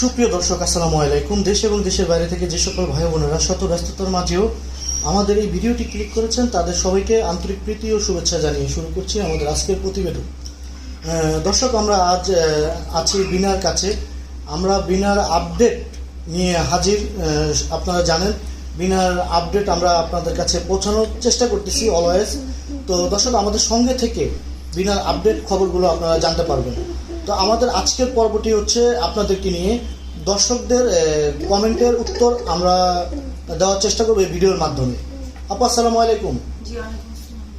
সুপ্রিয় দর্শক, আসসালামু আলাইকুম। দেশ এবং দেশের বাইরে থেকে যে সকল ভাই বোনেরা শত ব্যস্ততার মাঝেও আমাদের এই ভিডিওটি ক্লিক করেছেন, তাদের সবাইকে আন্তরিক প্রীতি ও শুভেচ্ছা জানিয়ে শুরু করছি আমাদের আজকের প্রতিবেদন। দর্শক, আমরা আজ আছি বিনার কাছে। আমরা বিনার আপডেট নিয়ে হাজির আপনারা জানেন, বিনার আপডেট আমরা আপনাদের কাছে পৌঁছানোর চেষ্টা করতেছি অলওয়েজ। তো দর্শক, আমাদের সঙ্গে থেকে বিনার আপডেট খবরগুলো আপনারা জানতে পারবেন। তো আমাদের আজকের পর্বটি হচ্ছে আপনাদেরকে নিয়ে। দর্শকদের কমেন্টের উত্তর আমরা দেওয়ার চেষ্টা করব এই ভিডিওর মাধ্যমে। আপু আসসালামু আলাইকুম।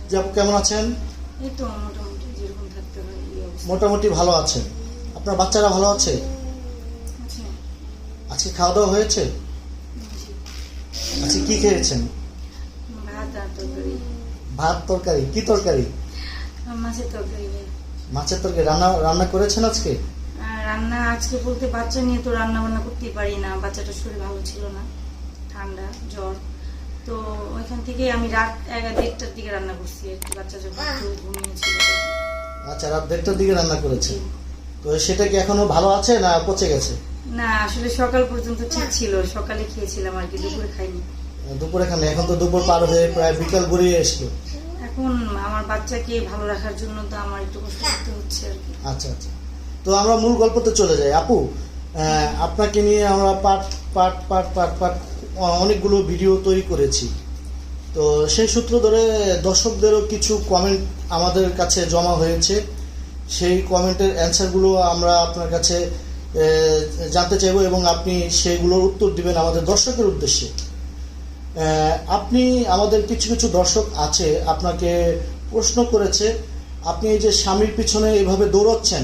জি আপু কেমন আছেন? মোটামুটি ভালো আছেন। আপনার বাচ্চারা ভালো আছে? আজকে খাওয়া দাওয়া হয়েছে? আজকে কি খেয়েছেন? ভাত তরকারি। কি তরকারি? মাছের তরকারি। মাছের তরকারি রান্না রান্না করেছেন আজকে? রান্না আজকে বলতে বাচ্চা নিয়ে তো রান্না বান্না করতেই পারি না বাচ্চাটার শরীর ভালো ছিল না ঠান্ডা জ্বর। তো ওইখান থেকে আমি রাত দেড়টার দিকে রান্না করছি একটু বাচ্চা যখন একটু ঘুমিয়েছিল। আচ্ছা রাত দেড়টার দিকে রান্না করেছেন তো সেটা কি এখনও ভালো আছে না পচে গেছে? না আসলে সকাল পর্যন্ত ঠিক ছিল সকালে খেয়েছিলাম আর কি দুপুরে খাইনি। দুপুরে খানে এখন তো দুপুর পার হয়ে প্রায় বিকাল গড়িয়ে এসলো। এখন আমার বাচ্চাকে ভালো রাখার জন্য তো আমার একটু কষ্ট করতে হচ্ছে আর কি। আচ্ছা আচ্ছা। তো আমরা মূল গল্পতে চলে যাই। আপু আপনাকে নিয়ে আমরা part part part part part অনেকগুলো ভিডিও তৈরি করেছি। তো সেই সূত্র ধরে দর্শকদেরও কিছু কমেন্ট আমাদের কাছে জমা হয়েছে। সেই কমেন্টের অ্যান্সারগুলো আমরা আপনার কাছে জানতে চাইব এবং আপনি সেগুলোর উত্তর দিবেন আমাদের দর্শকের উদ্দেশ্যে। আপনি আমাদের কিছু কিছু দর্শক আছে, আপনাকে প্রশ্ন করেছে, আপনি এই যে স্বামীর পিছনে এভাবে দৌড়াচ্ছেন,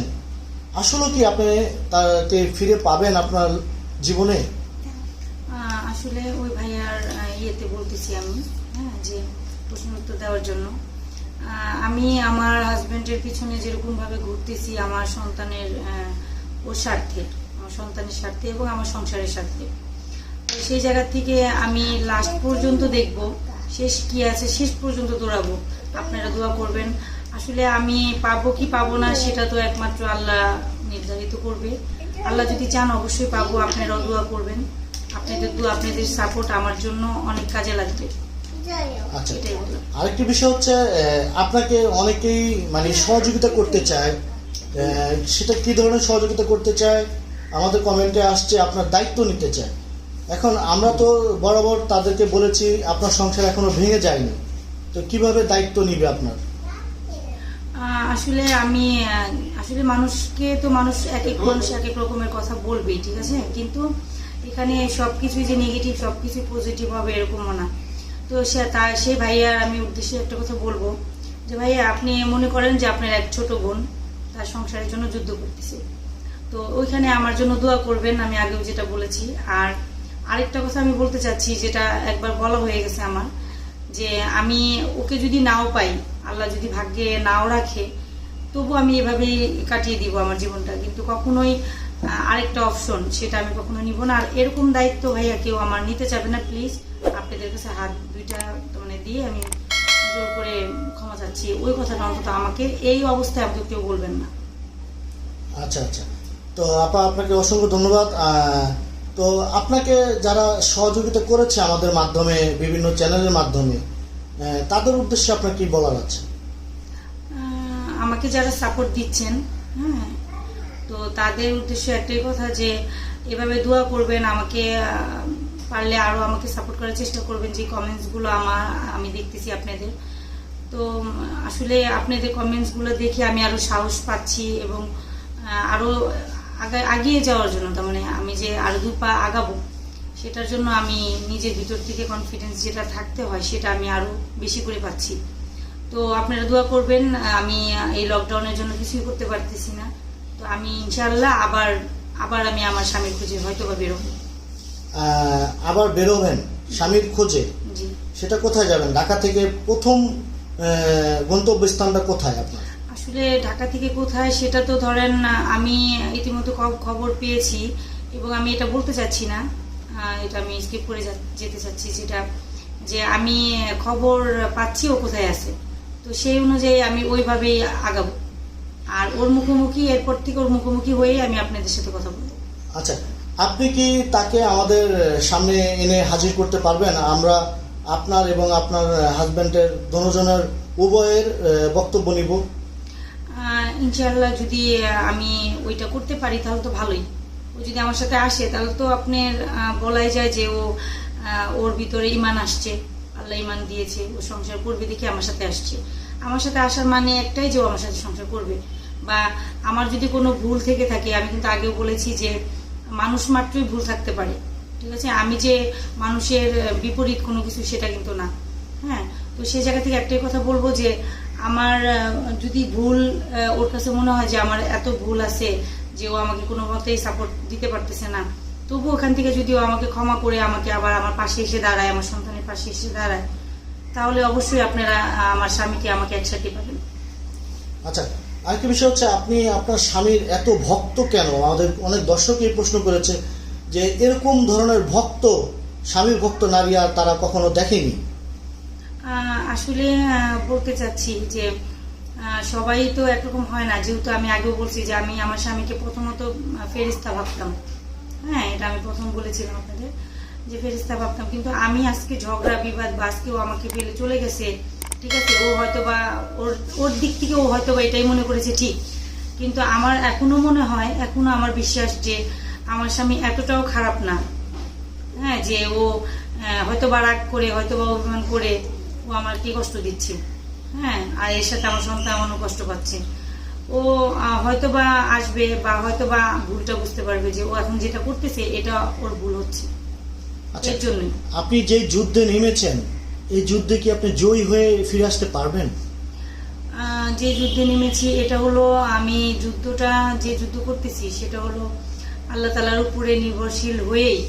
আসলে কি আপনি তাকে ফিরে পাবেন আপনার জীবনে? আসলে ওই ভাইয়ার ইয়েতে বলতেছি আমি হ্যাঁ যে প্রশ্ন উত্তর দেওয়ার জন্য। আমি আমার হাজব্যান্ডের পিছনে যেরকমভাবে ঘুরতেছি, আমার সন্তানের ওর স্বার্থে, আমার সন্তানের স্বার্থে এবং আমার সংসারের স্বার্থে। সেই জায়গা থেকে আমি লাস্ট পর্যন্ত দেখব। শেষ কি আছে শেষ পর্যন্ত দৌড়াবো। আপনারা দোয়া করবেন। আসলে আমি পাবো কি পাবো না সেটা তো একমাত্র আল্লাহ নির্ধারিত করবে। আল্লাহ যদি চান অবশ্যই পাবো। আপনারাও দোয়া করবেন। আপনাদের দোয়া আপনাদের সাপোর্ট আমার জন্য অনেক কাজে লাগবে। আচ্ছা আরেকটি বিষয় হচ্ছে আপনাকে অনেকেই মানে সহযোগিতা করতে চায়। সেটা কি ধরনের সহযোগিতা করতে চায়? আমাদের কমেন্টে আসছে আপনার দায়িত্ব নিতে চায়। এখন আমরা তো বরাবর তাদেরকে বলেছি, আপনার সংসার এখনও ভেঙে যায়নি। তো কীভাবে দায়িত্ব নিবে আপনার? আসলে আমি আসলে মানুষকে তো মানুষ এক এক মানুষ এক এক রকমের কথা বলবেই, ঠিক আছে? কিন্তু এখানে সব কিছুই যে নেগেটিভ সবকিছু পজিটিভ হবে এরকমও না। তো সে, তা সেই ভাইয়ার আমি উদ্দেশ্যে একটা কথা বলব। যে ভাইয়া, আপনি মনে করেন যে আপনার এক ছোট বোন তার সংসারের জন্য যুদ্ধ করতেছে। তো ওইখানে আমার জন্য দোয়া করবেন, আমি আগেও যেটা বলেছি। আর আরেকটা কথা আমি বলতে চাচ্ছি, যেটা একবার বলা হয়ে গেছে আমার, যে আমি ওকে যদি নাও পাই, আল্লাহ যদি ভাগ্যে নাও রাখে, তবু আমি এভাবেই কাটিয়ে দিব আমার জীবনটা। কিন্তু কখনোই আরেকটা অপশন সেটা আমি কখনো নিব না। আর এরকম দায়িত্ব ভাইয়া কেউ আমার নিতে চাবে না প্লিজ আপনাদের কাছে হাত দুইটা মানে দিয়ে আমি জোর করে ক্ষমা চাচ্ছি। ওই কথাটা অন্তত আমাকে এই অবস্থায় আমাকে কেউ বলবেন না। আচ্ছা আচ্ছা। তো আপা, আপনাকে অসংখ্য ধন্যবাদ। তো আপনাকে যারা সহযোগিতা করেছে আমাদের মাধ্যমে বিভিন্ন চ্যানেলের মাধ্যমে তাদের উদ্দেশ্যে আপনার কি বলার আছে? আমাকে যারা সাপোর্ট দিচ্ছেন হ্যাঁ তো তাদের উদ্দেশ্য একটাই কথা যে এভাবে দোয়া করবেন আমাকে পারলে আরও আমাকে সাপোর্ট করার চেষ্টা করবেন যে কমেন্টসগুলো আমার আমি দেখতেছি আপনাদের। তো আসলে আপনাদের কমেন্টসগুলো দেখে আমি আরও সাহস পাচ্ছি এবং আহ, আরও আগা- আগিয়ে যাওয়ার জন্য তার মানে আমি যে আরও দু পা আগাবো সেটার জন্য আমি নিজের ভিতর থেকে কনফিডেন্স যেটা থাকতে হয় সেটা আমি আরও বেশি করে পাচ্ছি। তো আপনারা দোয়া করবেন আমি এই লকডাউনের জন্য কিছুই করতে পারতেছি না। তো আমি ইনশাল্লাহ আবার আবার আমি আমার স্বামীর খুঁজে হয়তো বা বেরোবো। আবার বেরোবেন স্বামীর খোঁজে? জি। সেটা কোথায় যাবেন? ঢাকা থেকে প্রথম গন্তব্যস্থানটা কোথায় আপনার? আসলে ঢাকা থেকে কোথায় সেটা তো ধরেন, আমি ইতিমধ্যে খবর পেয়েছি এবং আমি এটা বলতে চাচ্ছি না। এটা আমি স্কিপ করে যেতে চাচ্ছি যেটা যে আমি খবর পাচ্ছি ও কোথায় আছে। তো সেই অনুযায়ী আমি ওইভাবেই আগাবো। আর ওর মুখোমুখি, এরপর থেকে ওর মুখোমুখি হয়ে আমি আপনাদের সাথে কথা বলব। আচ্ছা আপনি কি তাকে আমাদের সামনে এনে হাজির করতে পারবেন? আমরা আপনার এবং আপনার হাজব্যান্ডের দনোজনের উভয়ের বক্তব্য নিব। আহ, ইনশাআল্লাহ যদি আমি ওইটা করতে পারি তাহলে তো ভালোই। ও যদি আমার সাথে আসে তাহলে তো আপনার বলাই যায় যে ও ওর ভিতরে ইমান আসছে। আল্লাহ ইমান দিয়েছে ও সংসার করবে দেখে আমার সাথে আসছে। আমার সাথে আসার মানে একটাই যে ও আমার সাথে সংসার করবে। বা আমার যদি কোনো ভুল থেকে থাকে আমি কিন্তু আগেও বলেছি যে মানুষ মাত্রই ভুল থাকতে পারে। ঠিক আছে? আমি যে মানুষের বিপরীত কোনো কিছু সেটা কিন্তু না। হ্যাঁ? তো সেই জায়গা থেকে একটাই কথা বলব যে আমার যদি ভুল ওর কাছে মনে হয় যে আমার এত ভুল আছে যে ও আমাকে কোনো মতেই সাপোর্ট দিতে পারতেছে না, তবু ওখান থেকে যদি ও আমাকে ক্ষমা করে আমাকে আবার আমার পাশে এসে দাঁড়ায়, আমার সন্তানের পাশে এসে দাঁড়ায়, তাহলে অবশ্যই আপনারা আমার স্বামীকে আমাকে একসাথে পাবেন। আচ্ছা আরেকটা বিষয় হচ্ছে আপনি আপনার স্বামীর এত ভক্ত কেন? আমাদের অনেক দর্শক এই প্রশ্ন করেছে যে এরকম ধরনের ভক্ত, স্বামীর ভক্ত নারী আর তারা কখনো দেখেনি। আসলে বলতে চাচ্ছি যে সবাই তো একরকম হয় না। যেহেতু আমি আগেও বলছি যে, আমি আমার স্বামীকে প্রথমত ফেরিস্তা ভাবতাম। হ্যাঁ এটা আমি প্রথম বলেছিলাম আপনাদের যে ফেরিস্তা ভাবতাম। কিন্তু আমি আজকে ঝগড়া, বিবাদ বা আজকেও আমাকে ফেলে চলে গেছে, ঠিক আছে? ও হয়তো বা ওর ওর দিক থেকে ও হয়তো বা এটাই মনে করেছে, ঠিক। কিন্তু আমার এখনও মনে হয়, এখনও আমার বিশ্বাস যে, আমার স্বামী এতটাও খারাপ না। হ্যাঁ যে ও হয়তো বা রাগ করে হয়তো বা অভিমান করে ও আমাকে কষ্ট দিচ্ছে? হ্যাঁ আর এর সাথে আমার সন্তান এমনও কষ্ট পাচ্ছে। ও হয়তো বা আসবে বা হয়তো বা ভুলটা বুঝতে পারবে যে ও এখন যেটা করতেছে এটা ওর ভুল হচ্ছে। আচ্ছা এর জন্যই। আপনি যে যুদ্ধে নেমেছেন এই যুদ্ধে কি আপনি জয়ী হয়ে ফিরে আসতে পারবেন? যে যুদ্ধে নেমেছি এটা হলো আমি যুদ্ধটা যে যুদ্ধ করতেছি সেটা হলো আল্লাহ তালার উপরে নির্ভরশীল হয়েই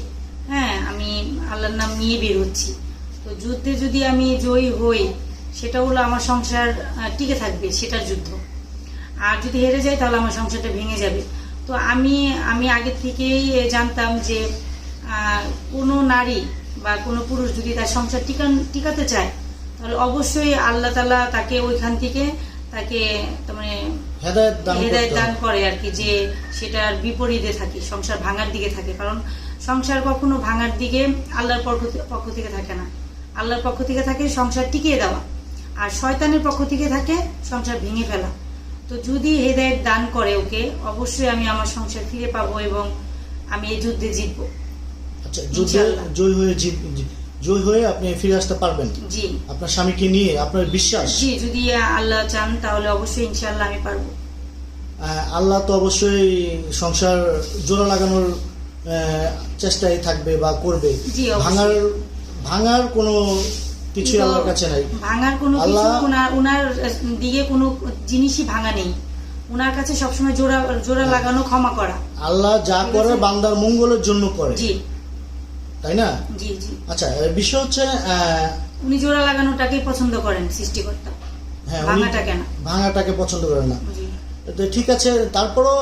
হ্যাঁ আমি আল্লাহর নাম নিয়ে বের হচ্ছি। তো যুদ্ধে যদি আমি জয়ী হই সেটা হলো আমার সংসার টিকে থাকবে সেটার যুদ্ধ। আর যদি হেরে যাই তাহলে আমার সংসারটা ভেঙে যাবে। তো আমি আমি আগে থেকেই জানতাম যে কোনো নারী বা কোনো পুরুষ যদি তার সংসার টিকান টিকাতে চায় তাহলে অবশ্যই আল্লাহ তালা তাকে ওইখান থেকে তাকে তার মানে হেদায়ত দান। করে আর কি যে সেটার বিপরীতে থাকে সংসার ভাঙার দিকে থাকে। কারণ সংসার কখনো ভাঙার দিকে আল্লাহর পক্ষ পক্ষ থেকে থাকে না। আল্লাহর পক্ষ থেকে থাকে সংসার টিকিয়ে দেওয়া। আর শয়তানের পক্ষ থেকে থাকে সংসার ভেঙে ফেলা। তো যদি হেদায়ত দান করে ওকে অবশ্যই আমি আমার সংসার ফিরে পাবো এবং আমি এই যুদ্ধে জিতবো। আচ্ছা জয় হয়ে জয় হয়ে আপনি ফিরে আসতে পারবেন? জি। আপনার স্বামীকে নিয়ে আপনার বিশ্বাস? জি যদি আল্লাহ চান তাহলে অবশ্যই ইনশাআল্লাহ আমি পারব। আল্লাহ তো অবশ্যই সংসার জোড়া লাগানোর চেষ্টায় থাকবে বা করবে। ভাঙার ভাঙার কোনো কিছু আল্লাহর কাছে নাই। ভাঙার কোনো কিছু ওনার ওনার দিকে কোনো জিনিসই ভাঙা নেই। ওনার কাছে সবসময় জোড়া জোড়া লাগানো ক্ষমা করা। আল্লাহ যা করে বান্দার মঙ্গলের জন্য করে। জি। তাই না? জি জি। আচ্ছা বিষয় হচ্ছে উনি জোড়া লাগানোটাকেই পছন্দ করেন সৃষ্টিকর্তা। হ্যাঁ ভাঙাটাকে না। ভাঙাটাকে পছন্দ করে না। জি। তো ঠিক আছে তারপরও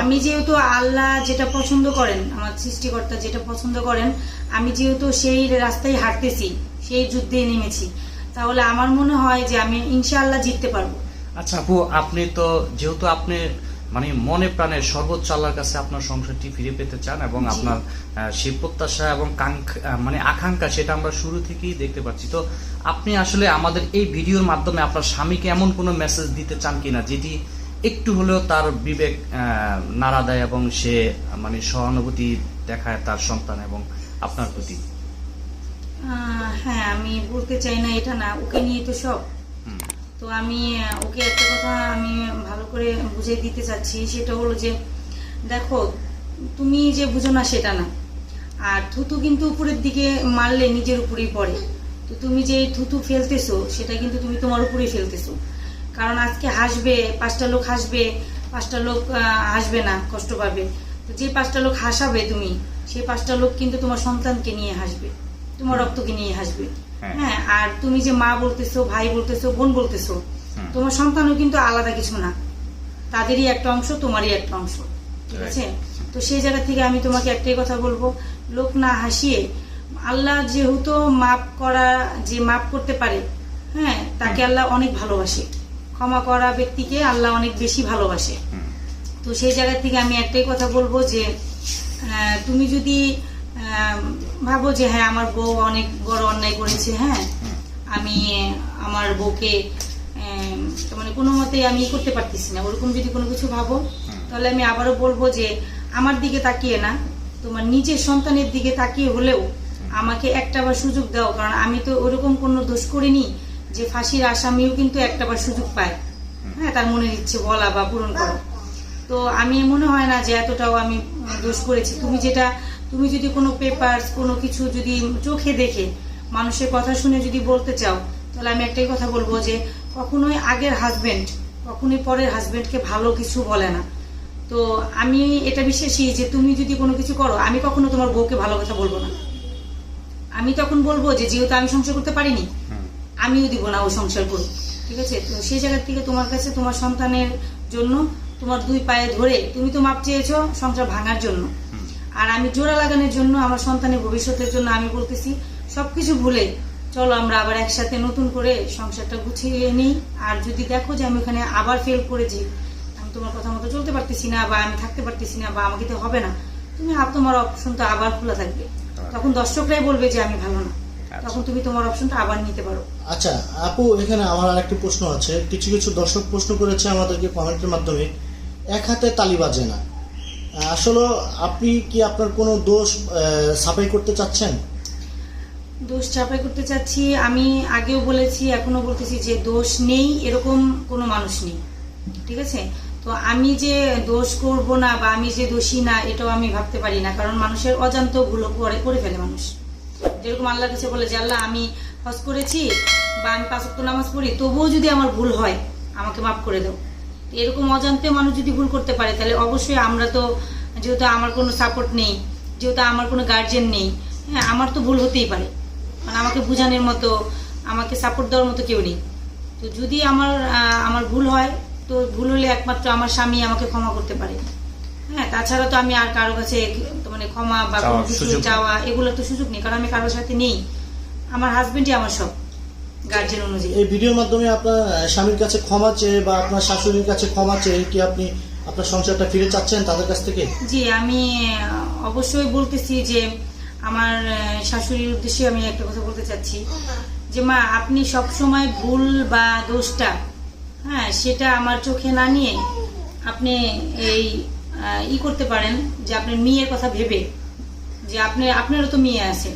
আমি যেহেতু আল্লাহ যেটা পছন্দ করেন আমার সৃষ্টিকর্তা যেটা পছন্দ করেন আমি যেহেতু সেই রাস্তায় হাঁটতেছি সেই যুদ্ধে নেমেছি তাহলে আমার মনে হয় যে আমি ইনশাআল্লাহ জিততে পারব। আচ্ছা আপু আপনি তো যেহেতু আপনি মানে মনে প্রাণে সর্বোচ্চ আল্লাহর কাছে আপনার সংসারটি ফিরে পেতে চান এবং আপনার সেই প্রত্যাশা এবং মানে আকাঙ্ক্ষা সেটা আমরা শুরু থেকেই দেখতে পাচ্ছি। তো আপনি আসলে আমাদের এই ভিডিওর মাধ্যমে আপনার স্বামীকে এমন কোনো মেসেজ দিতে চান কিনা যেটি একটু হলেও তার বিবেক নাড়া দেয় এবং সে মানে সহানুভূতি দেখায় তার সন্তান এবং আপনার প্রতি। হ্যাঁ আমি বলতে চাই না এটা না ওকে নিয়ে তো সব। তো আমি ওকে একটা কথা আমি ভালো করে বুঝিয়ে দিতে চাচ্ছি সেটা হলো যে দেখো তুমি যে বুঝো না সেটা না। আর থুতু কিন্তু উপরের দিকে মারলে নিজের উপরেই পড়ে। তো তুমি যে থুতু ফেলতেছো সেটা কিন্তু তুমি তোমার উপরেই ফেলতেছো। কারণ আজকে হাসবে পাঁচটা লোক হাসবে পাঁচটা লোক হাসবে না কষ্ট পাবে। তো যে পাঁচটা লোক হাসাবে তুমি সেই পাঁচটা লোক কিন্তু তোমার সন্তানকে নিয়ে হাসবে তোমার রক্তকে নিয়ে হাসবে। হ্যাঁ। হ্যাঁ আর তুমি যে মা বলতেছো ভাই বলতেছো বোন বলতেছো তোমার সন্তানও কিন্তু আলাদা কিছু না। তাদেরই একটা অংশ তোমারই একটা অংশ ঠিক আছে? তো সেই জায়গা থেকে আমি তোমাকে একটাই কথা বলব লোক না হাসিয়ে আল্লাহ যেহেতু মাপ করা যে মাপ করতে পারে হ্যাঁ তাকে আল্লাহ অনেক ভালোবাসে। ক্ষমা করা ব্যক্তিকে আল্লাহ অনেক বেশি ভালোবাসে। তো সেই জায়গা থেকে আমি একটাই কথা বলব যে তুমি যদি ভাবো যে হ্যাঁ আমার বউ অনেক বড় অন্যায় করেছে হ্যাঁ আমি, আমার বউকে মানে কোনো মতে আমি করতে পারতেছি না। ওরকম যদি কোনো কিছু ভাবো, তাহলে আমি আবারও বলব যে, আমার দিকে তাকিয়ে না। তোমার নিজের সন্তানের দিকে তাকিয়ে হলেও আমাকে একটা বার সুযোগ দাও, কারণ আমি তো ওরকম কোনো দোষ করিনি যে ফাঁসির আসামিও কিন্তু একটা বার সুযোগ পায়। হ্যাঁ তার মনের ইচ্ছে বলা বা পূরণ করা। তো আমি মনে হয় না যে এতটাও আমি দোষ করেছি। তুমি যেটা তুমি যদি কোনো পেপার কোনো কিছু যদি চোখে দেখে মানুষের কথা শুনে যদি বলতে চাও তাহলে আমি একটাই কথা বলব যে কখনোই আগের হাজবেন্ড কখনোই পরের হাজবেন্ডকে ভালো কিছু বলে না। তো আমি এটা বিশ্বাসী যে তুমি যদি কোনো কিছু করো আমি কখনো তোমার বউকে ভালো কথা বলব না। আমি তখন বলব যে যেহেতু আমি সংসার করতে পারিনি আমিও দিব না ও সংসার করুক ঠিক আছে? তো সেই জায়গার থেকে তোমার কাছে তোমার সন্তানের জন্য তোমার দুই পায়ে ধরে তুমি তো মাপ চেয়েছো সংসার ভাঙার জন্য। আর আমি জোড়া লাগানোর জন্য আমার সন্তানের ভবিষ্যতের জন্য আমি বলতেছি সবকিছু ভুলে চলো আমরা আবার একসাথে নতুন করে সংসারটা গুছিয়ে নিই। আর যদি দেখো যে আমি ওখানে আবার ফেল করেছি আমি তোমার কথা মতো চলতে পারতেছি না বা আমি থাকতে পারতেছি না বা আমাকে তো হবে না তুমি তোমার অপশন তো আবার খোলা থাকবে। তখন দর্শকরাই বলবে যে আমি ভালো না। তখন তুমি তোমার অপশনটা আবার নিতে পারো। আচ্ছা আপু এখানে আমার আর একটি প্রশ্ন আছে। কিছু কিছু দর্শক প্রশ্ন করেছে আমাদেরকে কমেন্টের মাধ্যমে এক হাতে তালি বাজে না। আসলে আপনি কি আপনার কোনো দোষ সাফাই করতে চাচ্ছেন? দোষ চাপাই করতে চাচ্ছি আমি আগেও বলেছি এখনও বলতেছি যে দোষ নেই এরকম কোনো মানুষ নেই। ঠিক আছে? তো আমি যে দোষ করব না বা আমি যে দোষী না এটাও আমি ভাবতে পারি না কারণ মানুষের অজান্ত ভুলো করে করে ফেলে মানুষ। যেরকম আল্লাহ কাছে বলে যে, আল্লাহ, আমি হজ করেছি বা আমি পাঁচ ওয়াক্ত নামাজ পড়ি, তবুও যদি আমার ভুল হয়, আমাকে মাফ করে দাও। এরকম অজান্তে মানুষ যদি ভুল করতে পারে, তাহলে অবশ্যই আমরা তো, যেহেতু আমার কোনো সাপোর্ট নেই, যেহেতু আমার কোনো গার্জেন নেই হ্যাঁ আমার তো ভুল হতেই পারে। মানে আমাকে বোঝানোর মতো, আমাকে সাপোর্ট দেওয়ার মতো কেউ নেই। তো যদি আমার আমার ভুল হয়, তো ভুল হলে একমাত্র আমার স্বামী আমাকে ক্ষমা করতে পারে। হ্যাঁ তাছাড়া তো আমি আর কারও কাছে মানে ক্ষমা বা কিছু চাওয়া এগুলো তো সুযোগ নেই কারণ আমি কারোর সাথে নেই। আমার হাজবেন্ডই আমার সব গার্জেন অনুযায়ী। এই ভিডিওর মাধ্যমে আপনার স্বামীর কাছে ক্ষমা চেয়ে বা আপনার শাশুড়ির কাছে ক্ষমা চেয়ে কি আপনি আপনার সংসারটা ফিরে চাচ্ছেন তাদের কাছ থেকে? জি আমি অবশ্যই বলতেছি যে আমার শাশুড়ির উদ্দেশ্যে আমি একটা কথা বলতে চাচ্ছি। যে মা আপনি সব সময় ভুল বা দোষটা হ্যাঁ সেটা আমার চোখে না নিয়ে আপনি এই ই করতে পারেন যে আপনার মেয়ের কথা ভেবে, যে আপনি আপনারও তো মেয়ে আছে।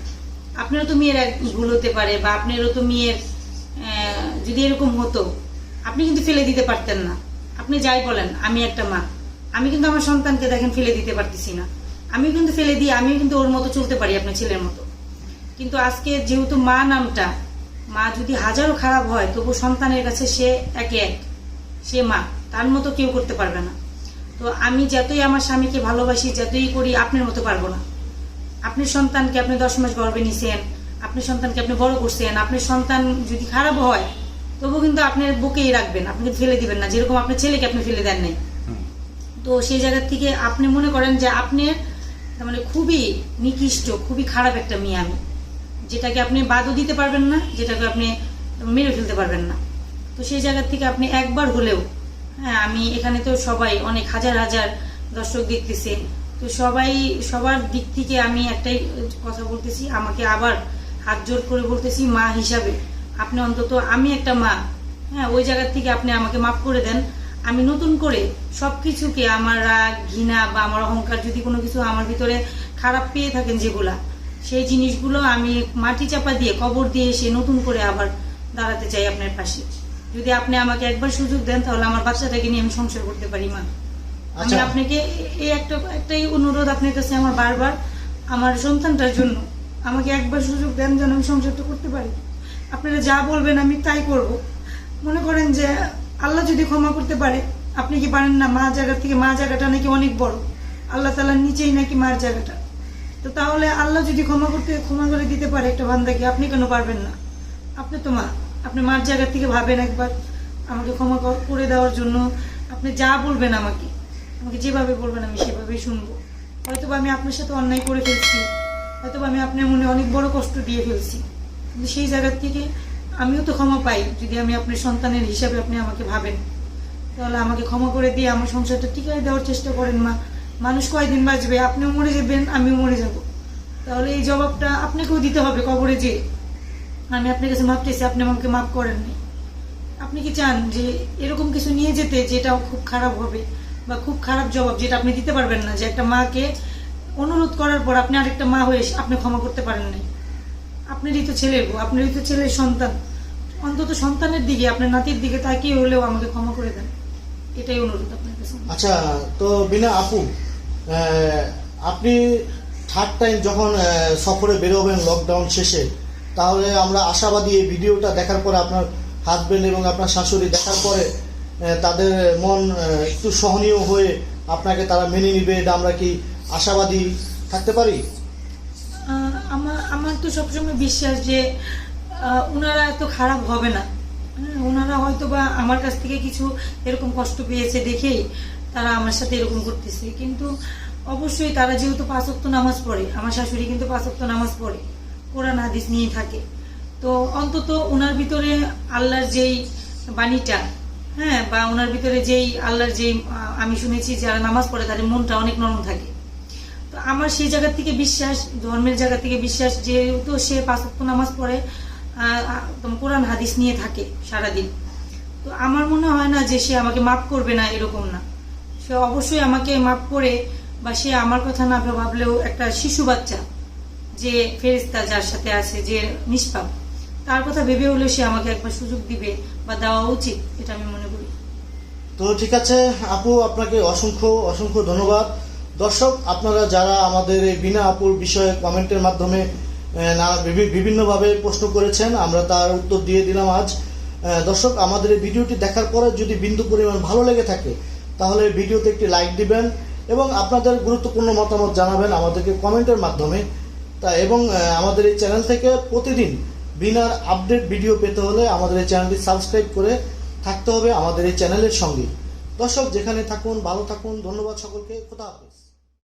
আপনারও তো মেয়ের ভুল হতে পারে বা আপনারও তো মেয়ের যদি এরকম হতো, আপনি কিন্তু ফেলে দিতে পারতেন না। আপনি যাই বলেন, আমি একটা মা। আমি কিন্তু আমার সন্তানকে দেখেন ফেলে দিতে পারতেছি না। আমি কিন্তু ফেলে দিই, আমিও কিন্তু ওর মতো চলতে পারি আপনার ছেলের মতো। কিন্তু আজকে যেহেতু মা নামটা, মা যদি হাজারও খারাপ হয়, তবু সন্তানের কাছে সে একে এক, সে মা। তার মতো কেউ করতে পারবে না। তো আমি যতই আমার স্বামীকে ভালোবাসি যতই করি আপনার মতো পারব না। আপনি সন্তানকে আপনি দশ মাস গর্বে নিছেন আপনি সন্তানকে আপনি বড় করছেন আপনার সন্তান যদি খারাপ হয় তবু কিন্তু আপনার বুকেই রাখবেন আপনি ফেলে দিবেন না যেরকম আপনার ছেলেকে আপনি ফেলে দেন নাই। তো সেই জায়গা থেকে আপনি মনে করেন যে আপনার তার মানে খুবই নিকৃষ্ট খুবই খারাপ একটা মেয়ে আমি যেটাকে আপনি বাদও দিতে পারবেন না যেটাকে আপনি মেরে ফেলতে পারবেন না। তো সেই জায়গা থেকে আপনি একবার হলেও হ্যাঁ আমি এখানে তো সবাই অনেক হাজার হাজার দর্শক দেখতেছে। তো সবাই, সবার দিক থেকে আমি একটাই কথা বলতেছি, আমাকে আবার হাত জোর করে বলতেছি মা হিসাবে, আপনি অন্তত আমি একটা মা। হ্যাঁ ওই জায়গার থেকে আপনি আমাকে মাফ করে দেন। আমি নতুন করে সব কিছুকে আমার রাগ, ঘৃণা বা আমার অহংকার যদি কোনো কিছু আমার ভিতরে খারাপ পেয়ে থাকেন যেগুলা, সেই জিনিসগুলো আমি মাটি চাপা দিয়ে, কবর দিয়ে এসে নতুন করে আবার দাঁড়াতে চাই আপনার পাশে। যদি আপনি আমাকে একবার সুযোগ দেন তাহলে আমার বাচ্চাটাকে নিয়ে আমি সংসার করতে পারি মা। আমি আচ্ছা। আপনাকে এই একটা একটাই অনুরোধ আপনার কাছে আমার বারবার আমার সন্তানটার জন্য। আমাকে একবার সুযোগ দেন যেন আমি সংসারটা করতে পারি। আপনারা যা বলবেন আমি তাই করব। মনে করেন যে আল্লাহ যদি ক্ষমা করতে পারে আপনি কি পারেন না? মা জায়গা থেকে মা জায়গাটা নাকি অনেক বড়। আল্লাহ তালার নিচেই নাকি মার জায়গাটা। তো তাহলে আল্লাহ যদি ক্ষমা করতে ক্ষমা করে দিতে পারে একটা বান্দাকে আপনি কেন পারবেন না? আপনি তো মা। আপনি মার জায়গা থেকে ভাবেন একবার, আমাকে ক্ষমা করে দেওয়ার জন্য। আপনি যা বলবেন আমাকে আমাকে যেভাবে বলবেন আমি সেভাবেই শুনব। হয়তো আমি আপনার সাথে অন্যায় করে ফেলছি, হয়তোবা আমি আপনার মনে অনেক বড় কষ্ট দিয়ে ফেলছি। কিন্তু সেই জায়গার থেকে আমিও তো ক্ষমা পাই, যদি আমি আপনার সন্তানের হিসাবে আপনি আমাকে ভাবেন। তাহলে আমাকে ক্ষমা করে দিয়ে আমার সংসারটা টিকাই দেওয়ার চেষ্টা করেন মা। মানুষ কয়দিন বাঁচবে? আপনিও মরে যাবেন, আমিও মরে যাব। তাহলে এই জবাবটা আপনাকেও দিতে হবে কবরে যে আমি আপনার কাছে মাপ চাইছি, আপনি আমাকে মাফ করেননি। আপনি কি চান যে এরকম কিছু নিয়ে যেতে যেটা খুব খারাপ হবে বা খুব খারাপ জবাব যেটা আপনি দিতে পারবেন না, যে একটা মাকে অনুরোধ করার পর আপনি আরেকটা মা হয়ে আপনি ক্ষমা করতে পারেন নাই আপনারই তো ছেলে আপনারই তো ছেলের সন্তান। অন্তত সন্তানের দিকে, আপনার নাতির দিকে তাকিয়ে হলেও আমাকে ক্ষমা করে দেন। এটাই অনুরোধ আপনার কাছে আচ্ছা তো বিনা আপু আপনি থার্ড টাইম যখন সফরে বেরোবেন লকডাউন শেষে তাহলে আমরা আশাবাদী এই ভিডিওটা দেখার পরে আপনার হাজবেন্ড এবং আপনার শাশুড়ি দেখার পরে তাদের মন একটু সহনীয় হয়ে আপনাকে তারা মেনে নিবে এটা আমরা কি আশাবাদী থাকতে পারি? আমার আমার তো সবসময় বিশ্বাস যে ওনারা এত খারাপ হবে না। হ্যাঁ, ওনারা হয়তো বা আমার কাছ থেকে কিছু এরকম কষ্ট পেয়েছে দেখেই তারা আমার সাথে এরকম করতেছে। কিন্তু অবশ্যই তারা যেহেতু পাঁচক্ত নামাজ পড়ে আমার শাশুড়ি কিন্তু পাঁচক্ত নামাজ পড়ে। কোরআন হাদিস নিয়ে থাকে। তো অন্তত ওনার ভিতরে আল্লাহর যেই বাণীটা হ্যাঁ বা ওনার ভিতরে যেই আল্লাহর যেই আমি শুনেছি যারা নামাজ পড়ে তাদের মনটা অনেক নরম থাকে। তো আমার সেই জায়গা থেকে বিশ্বাস, ধর্মের জায়গা থেকে বিশ্বাস, যেহেতু সে পাঁচক্ত নামাজ পড়ে কোরআন হাদিস নিয়ে থাকে সারাদিন। তো আমার মনে হয় না যে সে আমাকে মাফ করবে না এরকম না। সে অবশ্যই আমাকে মাফ করে বা সে আমার কথা না ভাবলেও একটা শিশু বাচ্চা যে ফেরিস্তা যার সাথে আছে যে নিষ্পাপ, তার কথা ভেবে হলেও সে আমাকে একবার সুযোগ দিবে বা দেওয়া উচিত, এটা আমি মনে করি। তো ঠিক আছে, আপু, আপনাকে অসংখ্য অসংখ্য ধন্যবাদ। দর্শক, আপনারা যারা আমাদের এই বিনা আপুর বিষয়ে কমেন্টের মাধ্যমে নানা বিভিন্নভাবে প্রশ্ন করেছেন, আমরা তার উত্তর দিয়ে দিলাম আজ। দর্শক, আমাদের এই ভিডিওটি দেখার পরে যদি বিন্দু পরিমাণ ভালো লেগে থাকে, তাহলে ভিডিওতে একটি লাইক দিবেন এবং আপনাদের গুরুত্বপূর্ণ মতামত জানাবেন আমাদেরকে কমেন্টের মাধ্যমে। তা এবং আমাদের এই চ্যানেল থেকে প্রতিদিন বিনার আপডেট ভিডিও পেতে হলে আমাদের এই চ্যানেলটি সাবস্ক্রাইব করে থাকতে হবে আমাদের এই চ্যানেলের সঙ্গে। দর্শক, যেখানে থাকুন, ভালো থাকুন, ধন্যবাদ সকলকে, খোদা